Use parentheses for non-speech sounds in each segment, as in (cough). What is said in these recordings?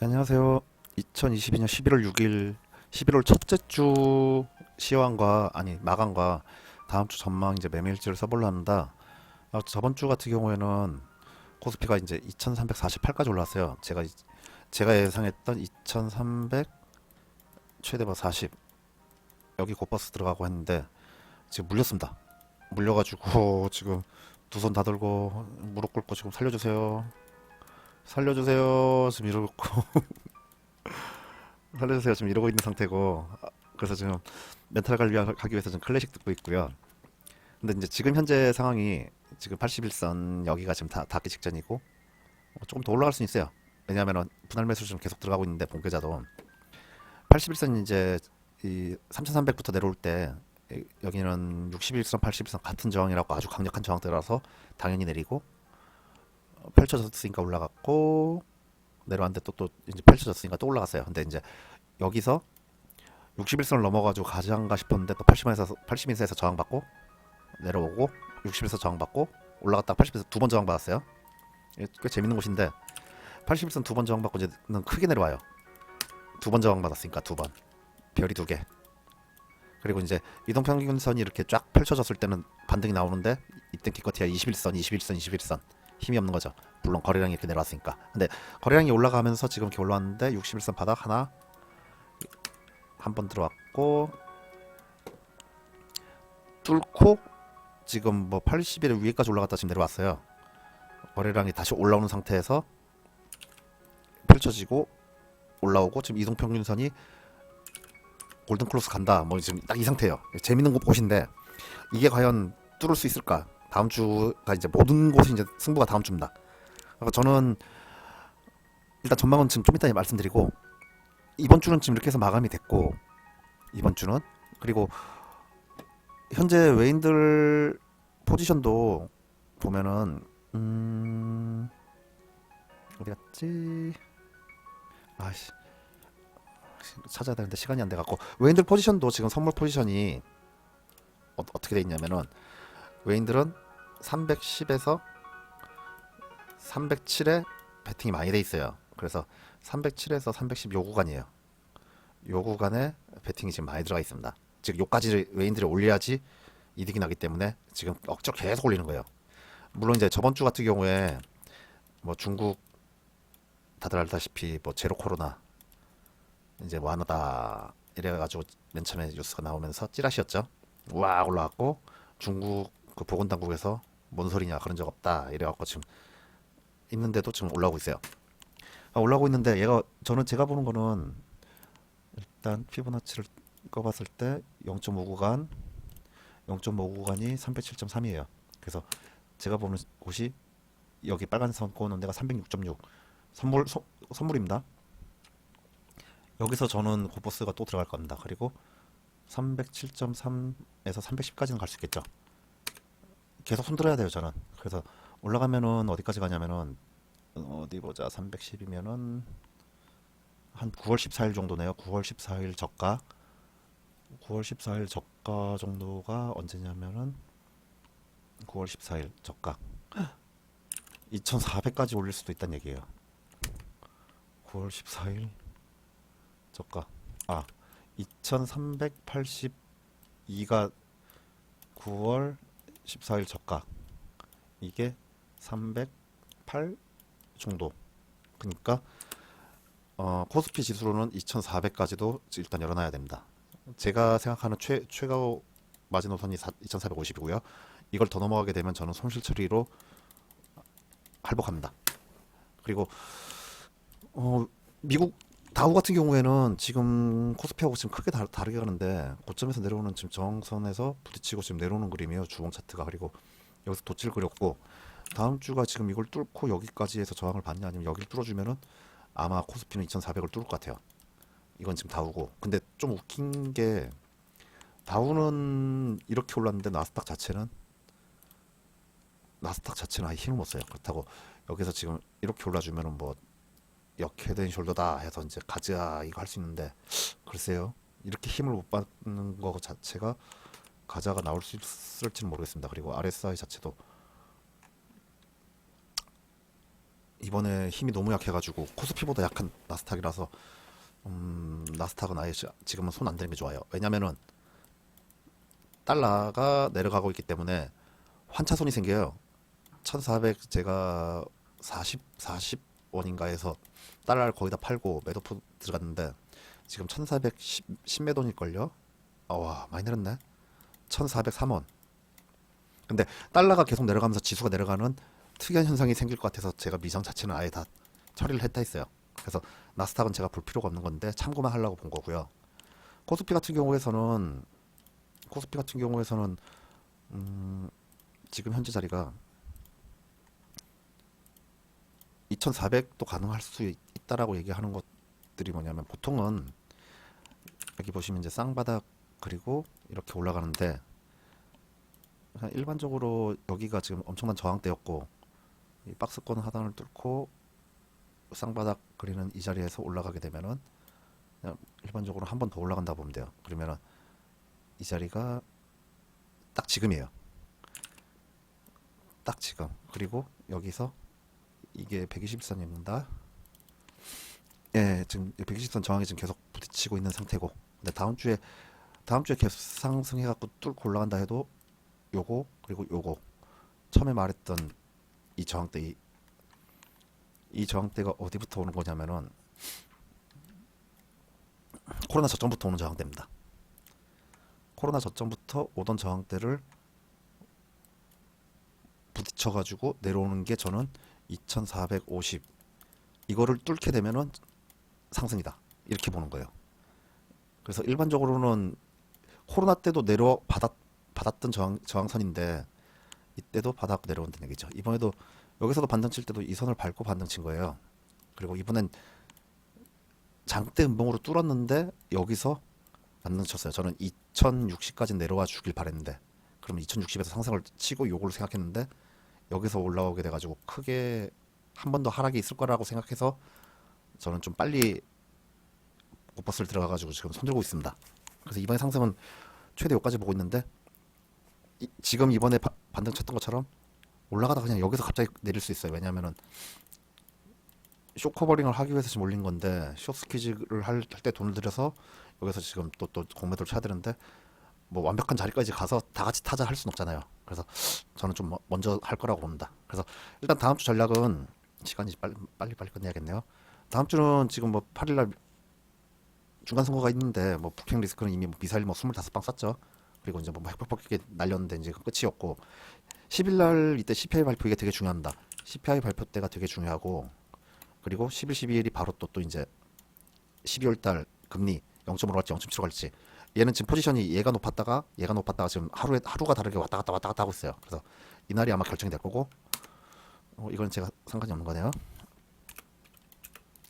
안녕하세요. 2022년 11월 6일 11월 첫째 주 시황과 아니 마감과 다음 주 전망 이제 매매일지를 써보려 합니다. 아, 저번 주 같은 경우에는 코스피가 이제 2,348까지 올랐어요. 제가 이- 제가 예상했던 2,300 최대박 40 여기 곧버스 들어가고 했는데 지금 물렸습니다. 물려가지고 (laughs) 지금 두 손 다 들고 무릎 꿇고 지금 살려주세요. 살려주세요. 지금 이러고 (laughs) 살려주세요. 지금 이러고 있는 상태고 아, 그래서 지금 멘탈 관리하기 위해서 지금 클래식 듣고 있고요. 근데 이제 지금 현재 상황이 지금 81선 여기가 지금 다 닿기 직전이고 어, 조금 더 올라갈 수 있어요. 왜냐하면 분할 매수 좀 계속 들어가고 있는데 본계좌도 81선 이제 이 3,300부터 내려올 때 이- 여기는 61선, 81선 같은 저항이라고 아주 강력한 저항대라서 당연히 내리고 어, 펼쳐졌으니까 올라갔고 내려왔는데 또 또 이제 펼쳐졌으니까 또 올라갔어요. 근데 이제 여기서 61선을 넘어가지고 가져간가 싶었는데 또 80에서 80인사에서 저항받고 내려오고 60에서 저항받고 올라갔다가 80에서 두 번 저항받았어요. 꽤 재밌는 곳인데 81선 두 번 저항받고 이제는 크게 내려와요. 두 번 저항받았으니까 두 번. 별이 두 개. 그리고 이제 이동 평균선이 이렇게 쫙 펼쳐졌을 때는 반등이 나오는데 이때 기껏해야 21선, 21선, 21선 힘이 없는 거죠. 물론 거래량이 이렇게 내려왔으니까. 근데 거래량이 올라가면서 지금 이렇게 올라왔는데 61선 바닥 하나 한 번 들어왔고 뚫고 지금 뭐 80일 위에까지 올라갔다 지금 내려왔어요. 거래량이 다시 올라오는 상태에서 펼쳐지고 올라오고 지금 이동평균선이 골든 클로스 간다. 뭐 지금 딱 이 상태예요. 재밌는 곳인데 이게 과연 뚫을 수 있을까? 다음 주가 이제 모든 곳이 이제 승부가 다음 주입니다. 그래서 저는 일단 전망은 지금 좀 이따 말씀드리고 이번 주는 지금 이렇게 해서 마감이 됐고 이번 주는 그리고 현재 외인들 포지션도 보면은 음 어디 갔지? 아씨 찾아야 되는데 시간이 안 돼갖고 외인들 포지션도 지금 선물 포지션이 어, 어떻게 돼 있냐면은 외인들은 310에서 307에 배팅이 많이 돼 있어요. 그래서 307에서 310 요 구간이에요. 요 구간에 배팅이 지금 많이 들어가 있습니다. 즉 요까지 외인들이 올려야지 이득이 나기 때문에 지금 억지로 계속 올리는 거예요. 물론 이제 저번 주 같은 경우에 뭐 중국 다들 알다시피 뭐 제로 코로나 이제 완화다 이래가지고 맨 처음에 뉴스가 나오면서 찌라시였죠. 와 올라왔고 중국 그 보건당국에서 뭔 소리냐 그런 적 없다 이래갖고 지금 있는데도 지금 올라오고 있어요. 아, 올라오고 있는데 얘가 저는 제가 보는 거는 일단 피보나치를 꺼봤을 때 0.5 구간 0.5 구간이 307.3이에요. 그래서 제가 보는 곳이 여기 빨간 선 꼬는 데가 306.6 선물 소- 선물입니다. 여기서 저는 고버스가 또 들어갈 겁니다. 그리고 307.3에서 310까지는 갈 수 있겠죠. 계속 손들어야 돼요, 저는. 그래서 올라가면은 어디까지 가냐면은 어, 어디 보자. 310이면은 한 9월 14일 정도네요. 9월 14일 저가 9월 14일 저가 정도가 언제냐면은 9월 14일 저가 (gasps) 2,400까지 올릴 수도 있다는 얘기예요. 9월 14일 저가 아 2,382가 9월 14일 저가 이게 308 정도 그러니까 어, 코스피 지수로는 2,400까지도 일단 열어놔야 됩니다. 제가 생각하는 최 최고 마지노선이 2,450이고요. 이걸 더 넘어가게 되면 저는 손실 처리로 할복합니다. 그리고 어, 미국 다우 같은 경우에는 지금 코스피하고 지금 크게 다, 다르게 가는데 고점에서 내려오는 지금 저항선에서 부딪히고 지금 내려오는 그림이에요. 주봉 차트가 그리고 여기서 돛질 그렸고 다음 주가 지금 이걸 뚫고 여기까지 해서 저항을 받냐 아니면 여기를 뚫어주면은 아마 코스피는 2,400을 뚫을 것 같아요. 이건 지금 다우고 근데 좀 웃긴 게 다우는 이렇게 올랐는데 나스닥 자체는 나스닥 자체는 아예 힘을 못 써요. 그렇다고 여기서 지금 이렇게 올라주면은 뭐 역헤드앤 숄더다 해서 이제 가자 이거 할 수 있는데 글쎄요 이렇게 힘을 못 받는 거 자체가 가자가 나올 수 있을지는 모르겠습니다. 그리고 RSI 자체도 이번에 힘이 너무 약해가지고 코스피보다 약한 나스닥이라서 음, 나스닥은 아예 지- 지금은 손 안 대는 게 좋아요. 왜냐면은 달러가 내려가고 있기 때문에 환차손이 생겨요. 1400 제가 40 40 원인가 해서 달러를 거의 다 팔고 매도포 들어갔는데 지금 1410 10매돈일걸요? 와 많이 내렸네. 1403원. 근데 달러가 계속 내려가면서 지수가 내려가는 특이한 현상이 생길 것 같아서 제가 미장 자체는 아예 다 처리를 했다 했어요. 그래서 나스닥은 제가 볼 필요가 없는 건데 참고만 하려고 본 거고요. 코스피 같은 경우에서는 코스피 같은 경우에서는 음, 지금 현재 자리가 2,400도 가능할 수 있- 있다라고 얘기하는 것들이 뭐냐면 보통은 여기 보시면 이제 쌍바닥 그리고 이렇게 올라가는데 일반적으로 여기가 지금 엄청난 저항대였고 이 박스권 하단을 뚫고 쌍바닥 그리는 이 자리에서 올라가게 되면은 일반적으로 한 번 더 올라간다 보면 돼요. 그러면은 이 자리가 딱 지금이에요. 딱 지금. 그리고 여기서 이게 120선입니다. 예, 지금 120선 저항이 지금 계속 부딪히고 있는 상태고. 근데 다음 주에 다음 주에 계속 상승해 갖고 뚫고 올라간다 해도 요거 그리고 요거 처음에 말했던 이 저항대 이, 이 저항대가 어디부터 오는 거냐면은 코로나 저점부터 오는 저항대입니다. 코로나 저점부터 오던 저항대를 부딪혀 가지고 내려오는 게 저는 2450 이거를 뚫게 되면은 상승이다. 이렇게 보는 거예요. 그래서 일반적으로는 코로나 때도 내려 받았 받았던 저항, 저항선인데 이때도 바닥 내려온다는 얘기죠. 이번에도 여기서도 반등 칠 때도 이 선을 밟고 반등 친 거예요. 그리고 이번엔 장대 음봉으로 뚫었는데 여기서 반등 쳤어요. 저는 2060까지 내려와 주길 바랬는데 그러면 2060에서 상승을 치고 요걸로 생각했는데 여기서 올라오게 돼가지고 크게 한 번 더 하락이 있을 거라고 생각해서 저는 좀 빨리 곧버스를 들어가가지고 지금 손들고 있습니다. 그래서 이번에 상승은 최대 여기까지 보고 있는데 이- 지금 이번에 바- 반등 쳤던 것처럼 올라가다 그냥 여기서 갑자기 내릴 수 있어요. 왜냐하면은 쇼 커버링을 하기 위해서 지금 올린 건데 쇼 스퀴즈를 할 때 돈을 들여서 여기서 지금 또 또 공매도를 쳐야 되는데 뭐 완벽한 자리까지 가서 다 같이 타자 할 수는 없잖아요. 그래서 저는 좀 뭐- 먼저 할 거라고 봅니다. 그래서 일단 다음 주 전략은 시간이 빨리 빨리 빨리 끝내야겠네요. 다음 주는 지금 뭐 8일날 중간 선거가 있는데 뭐 북핵 리스크는 이미 뭐 미사일 뭐 25방 쐈죠. 그리고 이제 뭐 핵폭격기 날렸는데 이제 그 끝이었고 10일 날 이때 CPI 발표 이게 되게 중요합니다. CPI 발표 때가 되게 중요하고 그리고 11, 12일이 바로 또 또 이제 12월 달 금리 0.5로 갈지 0.7로 갈지 얘는 지금 포지션이 얘가 높았다가 얘가 높았다가 지금 하루에 하루가 다르게 왔다 갔다 왔다 갔다 하고 있어요. 그래서 이날이 아마 결정이 될 거고 어, 이건 제가 상관이 없는 거네요.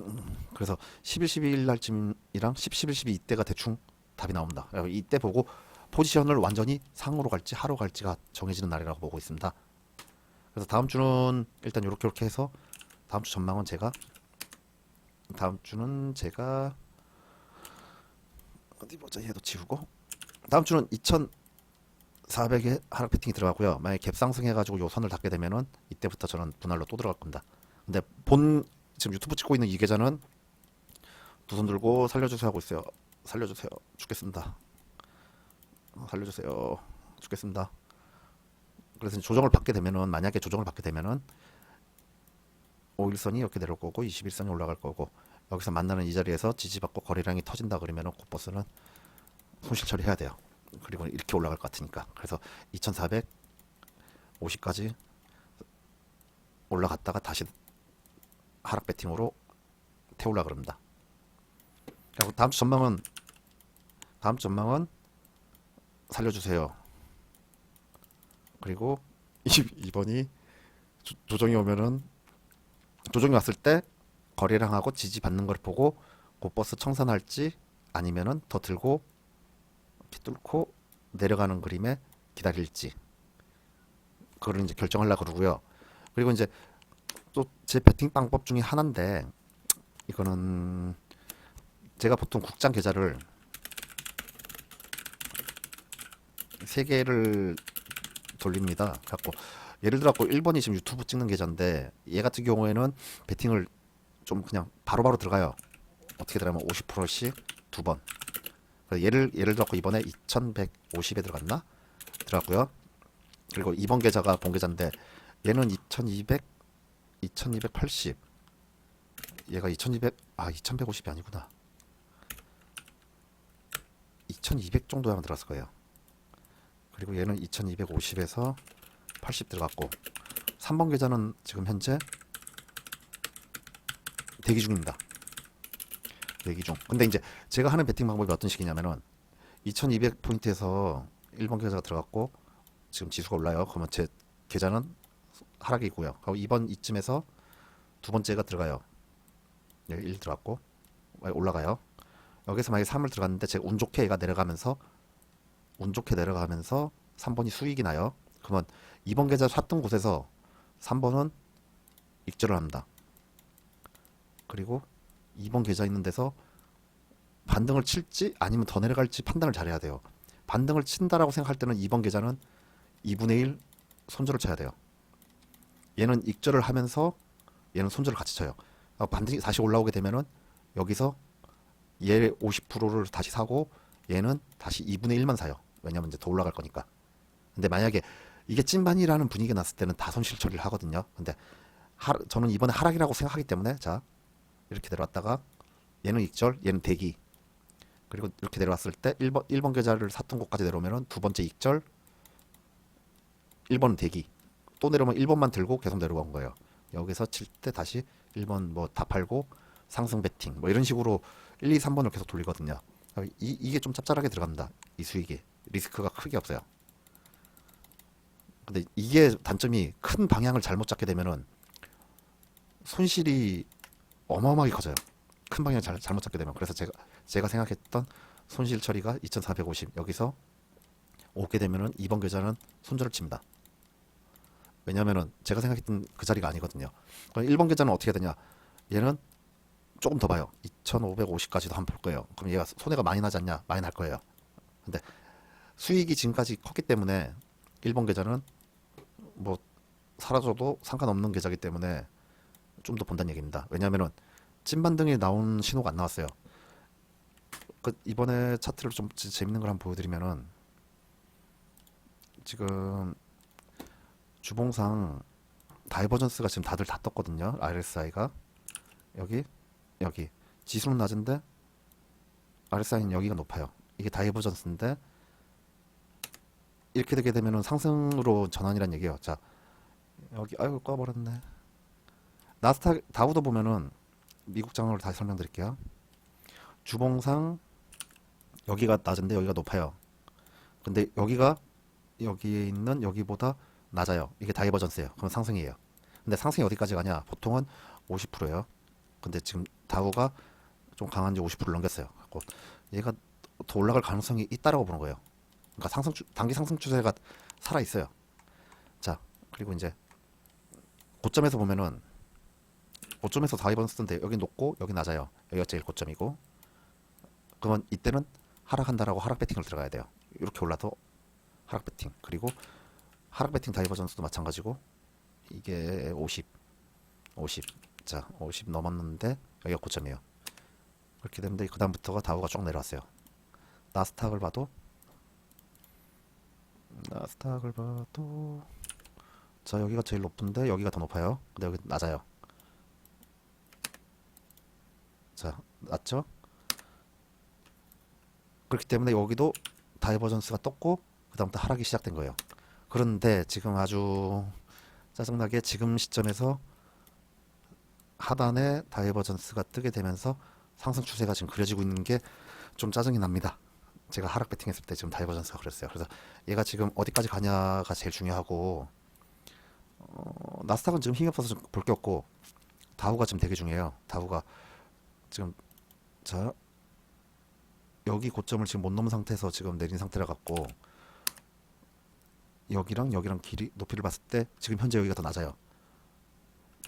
음, 그래서 10일, 12일 날쯤이랑 10, 11, 12 이때가 대충 답이 나옵니다. 그래서 이때 보고 포지션을 완전히 상으로 갈지 하로 갈지가 정해지는 날이라고 보고 있습니다. 그래서 다음 주는 일단 이렇게 이렇게 해서 다음 주 전망은 제가 다음 주는 제가 어디 보자 얘도 지우고 다음 주는 2,400에 하락 패팅이 들어가고요. 만약 갭 상승해가지고 요 선을 닿게 되면은 이때부터 저는 분할로 또 들어갈 겁니다. 근데 본 지금 유튜브 찍고 있는 이 계좌는 두 손 들고 살려주세요 하고 있어요. 살려주세요. 죽겠습니다. 어, 살려주세요. 죽겠습니다. 그래서 조정을 받게 되면은 만약에 조정을 받게 되면은 5일선이 이렇게 내려올 거고 21선이 올라갈 거고 여기서 만나는 이 자리에서 지지받고 거래량이 터진다 그러면은 곧버스는 손실 처리해야 돼요. 그리고 이렇게 올라갈 것 같으니까. 그래서 2,450까지 올라갔다가 다시 하락 배팅으로 태우려 그럽니다. 그리고 다음 주 전망은 다음 주 전망은 살려주세요. 그리고 이, (laughs) 이번이 조, 조정이 오면은 조정이 왔을 때 거래량하고 지지 받는 걸 보고 곧버스 청산할지 아니면은 더 들고 이렇게 뚫고 내려가는 그림에 기다릴지 그걸 이제 결정하려고 그러고요. 그리고 이제 또 제 배팅 방법 중에 하나인데 이거는 제가 보통 국장 계좌를 세 개를 돌립니다. 갖고 예를 들어 갖고 1번이 지금 유튜브 찍는 계좌인데 얘 같은 경우에는 베팅을 좀 그냥 바로 바로 들어가요. 어떻게 들어가면 50%씩 두 번. 예를 예를 들어 갖고 이번에 2150에 들어갔나? 들어갔고요. 그리고 2번 계좌가 본 계좌인데 얘는 2200 2280 얘가 2200 아 2150이 아니구나. 2200 정도 하면 들어갔을 거예요. 그리고 얘는 2250에서 80 들어갔고 3번 계좌는 지금 현재 대기 중입니다. 대기 중. 근데 이제 제가 하는 베팅 방법이 어떤 식이냐면은 2200 포인트에서 1번 계좌가 들어갔고 지금 지수가 올라요. 그러면 제 계좌는 하락이 있고요. 그리고 2번 이쯤에서 두 번째가 들어가요. 여기 1 들어갔고 올라가요. 여기서 만약에 3을 들어갔는데 제가 운 좋게 얘가 내려가면서 운 좋게 내려가면서 3번이 수익이 나요. 그러면 2번 계좌 샀던 곳에서 3번은 익절을 합니다. 그리고 2번 계좌 있는 데서 반등을 칠지 아니면 더 내려갈지 판단을 잘해야 돼요. 반등을 친다라고 생각할 때는 2번 계좌는 2분의 1 손절을 쳐야 돼요. 얘는 익절을 하면서 얘는 손절을 같이 쳐요. 어, 반등이 다시 올라오게 되면은 여기서 얘 50%를 다시 사고 얘는 다시 2분의 1만 사요. 왜냐면 이제 더 올라갈 거니까. 근데 만약에 이게 찐반이라는 분위기가 났을 때는 다 손실 처리를 하거든요. 근데 하, 저는 이번에 하락이라고 생각하기 때문에 자 이렇게 내려왔다가 얘는 익절, 얘는 대기. 그리고 이렇게 내려왔을 때 1번 1번 계좌를 샀던 곳까지 내려오면은 두 번째 익절, 1번은 대기. 또 내려오면 1번만 들고 계속 내려온 거예요. 여기서 칠 때 다시 1번 뭐 다 팔고 상승 베팅 뭐 이런 식으로 1, 2, 3번을 계속 돌리거든요. 이, 이게 좀 짭짤하게 들어갑니다. 이 수익이 리스크가 크게 없어요. 근데 이게 단점이 큰 방향을 잘못 잡게 되면은 손실이 어마어마하게 커져요. 큰 방향을 잘, 잘못 잡게 되면 그래서 제가 제가 생각했던 손실 처리가 2,450 여기서 오게 되면은 2번 계좌는 손절을 칩니다. 왜냐면은 제가 생각했던 그 자리가 아니거든요. 그럼 1번 계좌는 어떻게 되냐? 얘는 조금 더 봐요. 2,550까지도 한 번 볼 거예요. 그럼 얘가 손해가 많이 나지 않냐? 많이 날 거예요. 근데 수익이 지금까지 컸기 때문에 1번 계좌는 뭐 사라져도 상관없는 계좌이기 때문에 좀 더 본다는 얘기입니다. 왜냐면은 찐반등이 나온 신호가 안 나왔어요. 그 이번에 차트를 좀 재- 재밌는 걸 한번 보여드리면은 지금 주봉상 다이버전스가 지금 다들 다 떴거든요. RSI가 여기 여기 지수는 낮은데 RSI는 여기가 높아요. 이게 다이버전스인데 이렇게 되게 되면은 상승으로 전환이란 얘기예요. 자 여기 아이고 꺼버렸네. 나스닥 다우도 보면은 미국 장으로 다시 설명드릴게요. 주봉상 여기가 낮은데 여기가 높아요. 근데 여기가 여기에 있는 여기보다 낮아요. 이게 다이버전스예요. 그럼 상승이에요. 근데 상승이 어디까지 가냐? 보통은 50%예요. 근데 지금 다우가 좀 강한지 50%를 넘겼어요. 갖고 얘가 더 올라갈 가능성이 있다라고 보는 거예요. 그러니까 상승 추, 단기 상승 추세가 살아 있어요. 자, 그리고 이제 고점에서 보면은 고점에서 다이버전스인데 여기 높고 여기 낮아요. 여기가 제일 고점이고 그러면 이때는 하락한다라고 하락 배팅을 들어가야 돼요. 이렇게 올라도 하락 배팅 그리고 하락 배팅 다이버전스도 마찬가지고 이게 50 50 자, 50 넘었는데 여기가 고점이에요. 그렇게 되는데 그 다음부터가 다우가 쭉 내려왔어요. 나스닥을 봐도 나스닥을 봐도 자 여기가 제일 높은데 여기가 더 높아요. 근데 여기 낮아요. 자 낮죠? 그렇기 때문에 여기도 다이버전스가 떴고 그 다음부터 하락이 시작된 거예요. 그런데 지금 아주 짜증나게 지금 시점에서 하단에 다이버전스가 뜨게 되면서 상승 추세가 지금 그려지고 있는 게 좀 짜증이 납니다. 제가 하락 배팅했을 때 지금 다이버전스가 그랬어요. 그래서 얘가 지금 어디까지 가냐가 제일 중요하고 어, 나스닥은 지금 힘이 없어서 볼게 없고 다우가 지금 되게 중요해요. 다우가 지금 자 여기 고점을 지금 못 넘은 상태에서 지금 내린 상태라 갖고 여기랑 여기랑 길이 높이를 봤을 때 지금 현재 여기가 더 낮아요.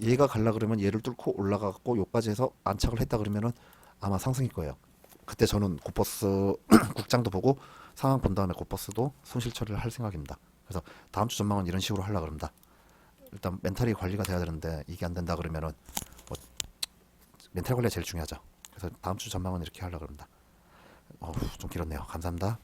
얘가 갈라 그러면 얘를 뚫고 올라가고 요까지 해서 안착을 했다 그러면은 아마 상승일 거예요. 그때 저는 고버스 (clears throat) 국장도 보고 상황 본 다음에 고버스도 손실 처리를 할 생각입니다. 그래서 다음 주 전망은 이런 식으로 하려고 합니다. 일단 멘탈이 관리가 돼야 되는데 이게 안 된다 그러면은 뭐 멘탈 관리가 제일 중요하죠. 그래서 다음 주 전망은 이렇게 하려고 합니다. 어우, 좀 길었네요. 감사합니다.